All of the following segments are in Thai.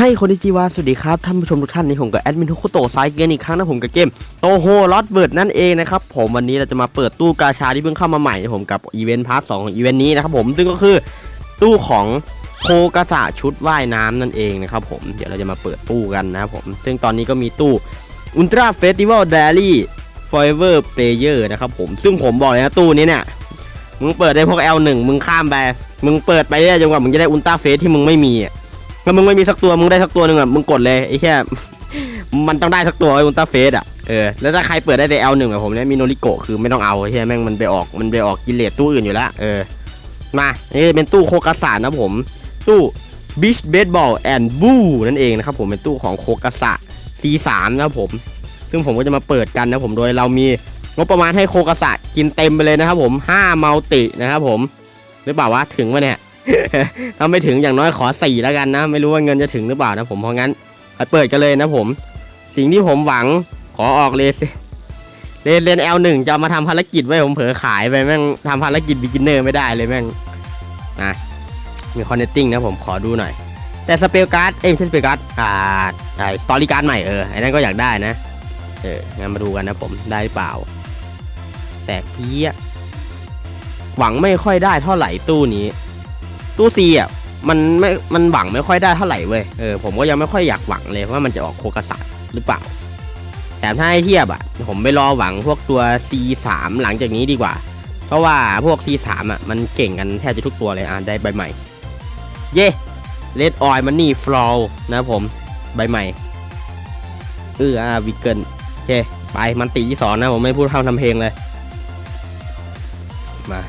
ให้คนที่จีวาสวัสดีครับท่านผู้ชมทุกท่านนี่ผมกับแอดมินทุกโคโตะไซเกนอีกครั้งนะผมกับเกมโตโฮลอตเบิร์ดนั่นเองนะครับผมวันนี้เราจะมาเปิดตู้กาชาที่เพิ่งเข้ามาใหม่นะผมกับอีเวนต์พาร์ทสองของอีเวนต์นี้นะครับผมซึ่งก็คือตู้ของโคกาสะชุดว่ายน้ำนั่นเองนะครับผมเดี๋ยวเราจะมาเปิดตู้กันนะครับผมซึ่งตอนนี้ก็มีตู้อุลตร้าเฟสติวัลเดลี่ฟอร์เวอร์เพลเยอร์นะครับผมซึ่งผมบอกเลยนะตู้นี้เนี่ยมึงเปิดได้พวก L1 มึงข้ามไปมึงเปิดไปเรื่อยจนกว่ามึงจะได้อุลตร้าเฟสที่มึงไม่มีอะ ถ้ามึงไม่มีสักตัวมึงได้สักตัวหนึ่งอะมึงกดเลยไอ้แค่มันต้องได้สักตัวไอ้อุลตร้าเฟสอะเออแล้วถ้าใครเปิดได้แต่ L1 อะผมเนี่ยมิโนริโกะคือไม่ต้องเอาใช่ไหมแม่งมันไปออกมันไปออกกิเลสตู้อื่นอยู่แล้วเออมานี่เป็นตู้โคกาสะนะผม ตู้ Beach Baseball and Boo นั่นเองนะครับผมเป็นตู้ของโคกาสะ C3 นะครับผม ซึ่งผมก็จะมาเปิดกันนะผมโดยเรามีงบประมาณให้โคกาสะกินเต็มไปเลยนะครับผม5มัลตินะครับผมหรือเปล่าวะถึงวะเนี่ย ถ้าไม่ถึงอย่างน้อยขอสี่แล้วกันนะ ไม่รู้ว่าเงินจะถึงหรือเปล่านะผมเพราะงั้นไปเปิดกันเลยนะผม สิ่งที่ผมหวังขอออกเลเซเลเซน L1 จะมาทำภารกิจไว้ผมเผลอขายไปแม่งทำภารกิจบิกินเนอร์ไม่ได้เลยแม่งนะมีคอนเนตติ้งนะผมขอดูหน่อย แต่สเปลการ์ดเอ้ยไม่ใช่สเปลการ์ดอ่าไอสตอรี่การ์ดใหม่เออไอ้นั่นก็อยากได้นะ เอองั้นมาดูกันนะผมได้หรือเปล่า แตกเพี้ยหวังไม่ค่อยได้เท่าไหร่ตู้นี้ ตู้ซีอะมันไม่มันหวังไม่ค่อยได้เท่าไหร่เว้ยเออผมก็ยังไม่ค่อยอยากหวังเลยว่ามันจะออกโคกาสะหรือเปล่าแต่ถ้าให้เทียบอะผมไปรอหวังพวกตัว C3 หลังจากนี้ดีกว่า เพราะว่าพวก C3 อะมันเก่งกันแทบจะทุกตัวเลยอะได้ใบใหม่ เย่เลดออยมันนี่ฟลอนะผมใบใหม่เอออ่าวิกเกิลโอเคไปมันตีที่สองนะผมไม่พูดทำทำเพลงเลยมา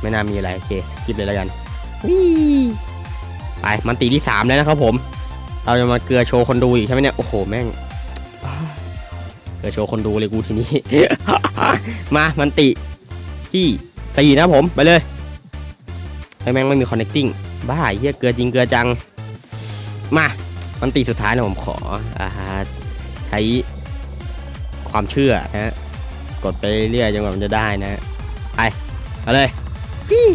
ไม่น่ามีอะไรโอเคคลิปเลยแล้วกัน วี่ไปมันตีที่สามแล้วนะครับผม เราจะมาเกลือโชว์คนดูอีกใช่ไหมเนี่ย โอ้โห แม่งอ้าเกลือโชว์คนดูเลยกูทีนี้ มามันติที่สี่นะครับผมไปเลยไอ้แม่งไม่มี connecting บ้าเฮียเกลือจริงเกลือจัง มามันตีสุดท้ายนะผมขออ่าใช้ความเชื่อนะฮะกดไปเรื่อยจนกว่ามันจะได้นะ ไปมาเลยพี่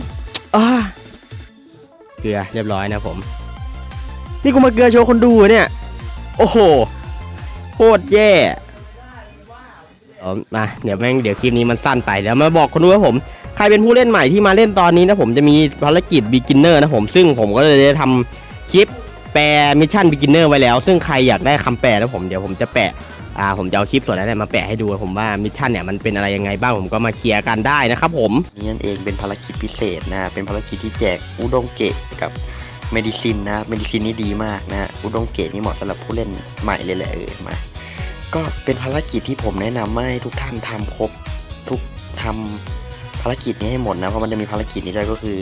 อ่าเกลือเรียบร้อยนะผม นี่กูมาเกลือโชว์คนดูเนี่ย โอ้โหโคตรแย่มาเดี๋ยวแม่งเดี๋ยวคลิปนี้มันสั้นไปเดี๋ยวมาบอกคนดูว่าผม ใครเป็นผู้เล่นใหม่ที่มาเล่นตอนนี้นะผมจะมีภารกิจ beginner นะผมซึ่งผมก็เลยได้ทำคลิปแปลมิชชั่น beginner ไว้แล้ว ซึ่งใครอยากได้คำแปลนะผมเดี๋ยวผมจะแปะ อ่าผมจะเอาคลิปส่วนนั้นนะมาแปะให้ดูผมว่ามิชชั่นเนี่ยมันเป็นอะไรยังไงบ้างผมก็มาเคลียร์กันได้นะครับผมนี่นั่นเองเป็นภารกิจพิเศษนะเป็นภารกิจที่แจกอุดงเกะกับเมดิซินนะเมดิซินนี่ดีมากนะอุดงเกะนี่เหมาะสำหรับผู้เล่นใหม่เลยแหละเออมาก็เป็นภารกิจที่ผมแนะนำให้ทุกท่านทำครบทุกทำภารกิจนี้ให้หมดนะเพราะมันจะมีภารกิจนี้ด้วยก็คือ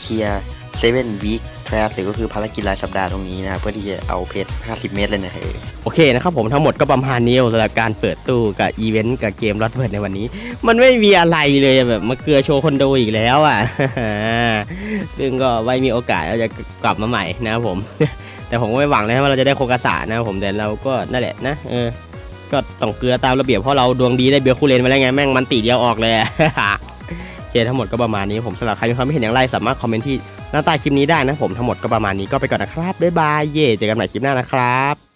เคลียร์ เซเว่นวีคทรหรือก็คือภารกิจรายสัปดาห์ตรงนี้นะเพื่อที่จะเอาเพชร 50 เมตรเลยนะเออโอเคนะครับผมทั้งหมดก็ประมาณนี้สำหรับการเปิดตู้กับอีเวนต์กับเกมรอดเวิร์ดในวันนี้ มันไม่มีอะไรเลยแบบมาเกลือโชว์คนดูอีกแล้วอะ ซึ่งก็ไว้มีโอกาสเราจะกลับมาใหม่นะครับผม แต่ผมก็ไม่หวังเลยว่าเราจะได้โคกาสะนะครับผมแต่เราก็นั่นแหละนะเออก็ต้องเกลือตามระเบียบเพราะเราดวงดีได้เบียร์คูเลนมาแล้วไงแม่งมันตีเดียวออกเลยโอเคทั้งหมดก็ประมาณนี้ผมสำหรับใครมีความคิดเห็นอย่างไรสามารถคอมเมนต์ที่ หน้าตาคลิปนี้ได้นะผมทั้งหมดก็ประมาณนี้ก็ไปก่อนนะครับบ๊ายบายเย่เจอกันใหม่คลิปหน้านะครับ